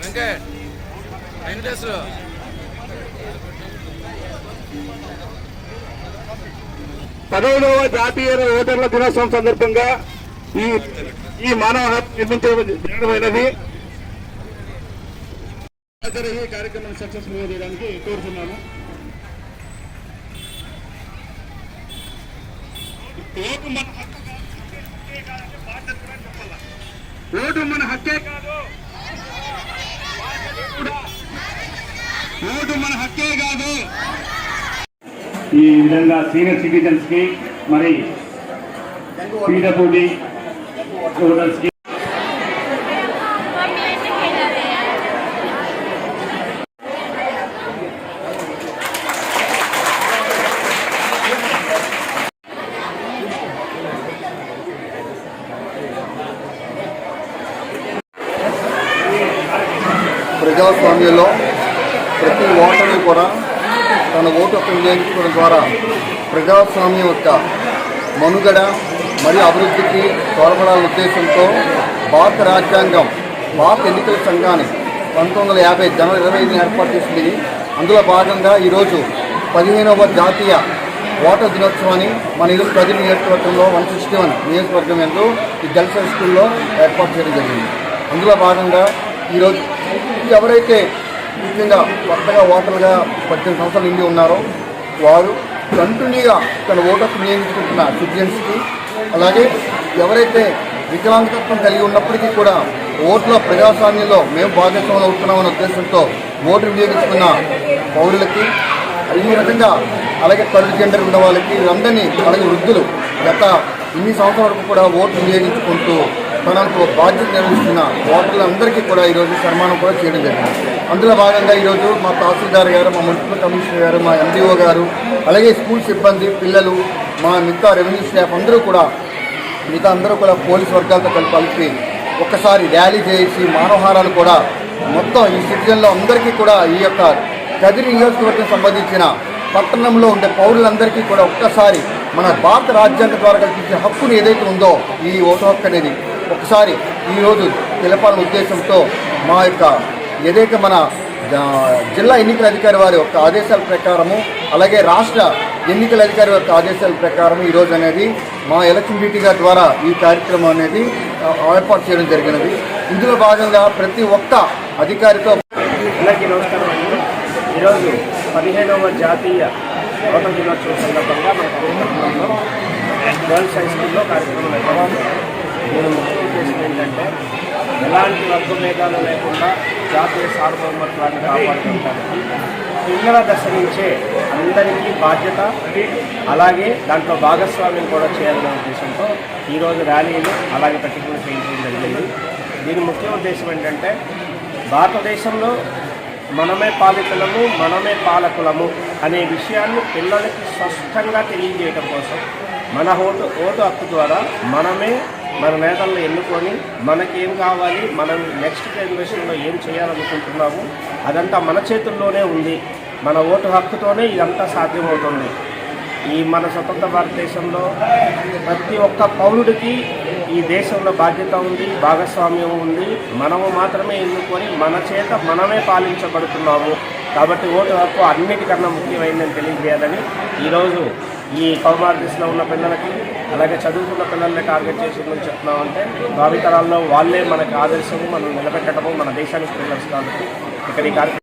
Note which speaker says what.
Speaker 1: వెంకట్ వెంకటేశ్వరు.
Speaker 2: పదవులవ జాతీయ ఓటర్ల దినోత్సవం సందర్భంగా ఈ ఈ మానవ హక్కు ఈ కార్యక్రమం సక్సెస్ఫుల్ చేయడానికి కోరుతున్నాను. ఓటు మన హక్కు ఓటు మన హక్కే కాదు. ఓటు మన హక్కే కాదు. ఈ విధంగా సీనియర్ సిటిజన్స్కి మరి పీడబ్ల్యూడి కి
Speaker 3: ప్రజాస్వామ్యంలో ప్రతి ఓటరు కూడా తన ఓటు హక్కు వినియోగించుకోవడం ద్వారా ప్రజాస్వామ్యం యొక్క మనుగడ మరియు అభివృద్ధికి తోడ్పడాలనే ఉద్దేశంతో భారత రాజ్యాంగం భారత ఎన్నికల సంఘాన్ని పంతొమ్మిది వందల యాభై జనవరి ఇరవై ఐదున ఏర్పాటు చేసింది. అందులో భాగంగా ఈరోజు పదిహేనవ జాతీయ ఓటర్ దినోత్సవాన్ని మన ఈరోజు ప్రజల నియోజకవర్గంలో వన్ సిక్స్టీ వన్ నియోజకవర్గం ఎందు ఈ గర్ల్స్ హై స్కూల్లో ఏర్పాటు చేయడం జరిగింది. అందులో భాగంగా ఈరోజు ఎవరైతే ముఖ్యంగా కొత్తగా ఓటర్లుగా పద్దెనిమిది సంవత్సరాలు నిండి ఉన్నారో వారు కంటిన్యూగా తన ఓటు నియమించుకుంటున్న సిటిజన్స్కి అలాగే ఎవరైతే వికలాంగతత్వం కలిగి ఉన్నప్పటికీ కూడా ఓట్ల ప్రజాస్వామ్యంలో మేము భాగస్వాములు అవుతున్నామన్న ఉద్దేశంతో ఓటు వినియోగించుకున్న పౌరులకి ఈ రకంగా అలాగే థర్డ్ జెండర్ ఉన్న వాళ్ళకి వీరందరినీ అలాగే వృద్ధులు గత ఇన్ని సంవత్సరాల వరకు కూడా ఓటు వినియోగించుకుంటూ మనకు బాధ్యత నిర్వహిస్తున్న ఓటర్లందరికీ కూడా ఈరోజు సన్మానం కూడా చేయడం జరిగింది. అందులో భాగంగా ఈరోజు మా తహసీల్దార్ గారు మా మున్సిపల్ కమిషనర్ గారు మా ఎండిఓ గారు అలాగే స్కూల్ సిబ్బంది పిల్లలు మా మిగతా రెవెన్యూ స్టాఫ్ అందరూ కూడా మిగతా అందరూ కూడా పోలీస్ వర్గాలతో కలిపి ఒక్కసారి ర్యాలీ చేసి మానవహారాలు కూడా మొత్తం ఈ సిటిజన్లో అందరికీ కూడా ఈ యొక్క కదిరి నియోజకవర్గం సంబంధించిన పట్టణంలో ఉండే పౌరులందరికీ కూడా ఒక్కసారి మన భారత రాజ్యాంగ ద్వారా కల్పించే హక్కును ఏదైతే ఉందో ఈ ఓటు హక్కు అనేది ఒకసారి ఈరోజు తెలపాలన్న ఉద్దేశంతో మా యొక్క ఏదైతే మన జిల్లా ఎన్నికల అధికారి వారి యొక్క ఆదేశాల ప్రకారము అలాగే రాష్ట్ర ఎన్నికల అధికారి యొక్క ఆదేశాల ప్రకారం ఈరోజు అనేది మా ఎలక్షన్ డ్యూటీ గారి ద్వారా ఈ కార్యక్రమం అనేది ఏర్పాటు చేయడం జరిగినది. ఇందులో భాగంగా ప్రతి ఒక్క అధికారితో
Speaker 4: అందరికీ నమస్కారం అండి. ఈరోజు పదిహేడవ జాతీయ ఓటర్ దినోత్సవం సందర్భంగా మన గర్ల్స్ హై స్కూల్లో కార్యక్రమం నిర్వహించాం దీని ముఖ్య ఉద్దేశం ఏంటంటే ఎలాంటి వర్గభేదాలు లేకుండా జాతీయ సార్వభౌమత్వాన్ని కాపాడుకుంటారు. పిల్లల దశ నుంచే అందరికీ బాధ్యత అలాగే దాంట్లో భాగస్వామ్యం కూడా చేయాలనే ఉద్దేశంతో ఈరోజు ర్యాలీలు అలాగే ప్రతిజ్ఞ చేయించడం జరిగింది. దీని ముఖ్య ఉద్దేశం ఏంటంటే భారతదేశంలో మనమే పాలితులము మనమే పాలకులము అనే విషయాన్ని పిల్లలకి స్పష్టంగా తెలియజేయడం కోసం మన ఓటు ఓటు హక్కు ద్వారా మనమే మన నేతలను ఎన్నుకొని మనకేం కావాలి మనం నెక్స్ట్ జనరేషన్లో ఏం చేయాలనుకుంటున్నాము అదంతా మన చేతుల్లోనే ఉంది. మన ఓటు హక్కుతోనే ఇదంతా సాధ్యమవుతుంది. ఈ మన స్వతంత్ర భారతదేశంలో ప్రతి ఒక్క పౌరుడికి ఈ దేశంలో బాధ్యత ఉంది భాగస్వామ్యం ఉంది. మనము మాత్రమే ఎన్నుకొని మన చేత మనమే పాలించబడుతున్నాము. కాబట్టి ఓటు హక్కు అన్నిటికన్నా ముఖ్యమైనదని తెలియజేయాలని ఈరోజు ఈ కౌమార దిశలో ఉన్న పిల్లలకి అలాగే చదువుకున్న పిల్లల్ని టార్గెట్ చేసి ఎందుకు చెప్తున్నామంటే భావితరాల్లో వాళ్ళే మనకు ఆదర్శము మనం నిలబెట్టడము మన దేశానికి పిల్లలు కాబట్టి ఇక్కడ ఈ కార్యక్రమం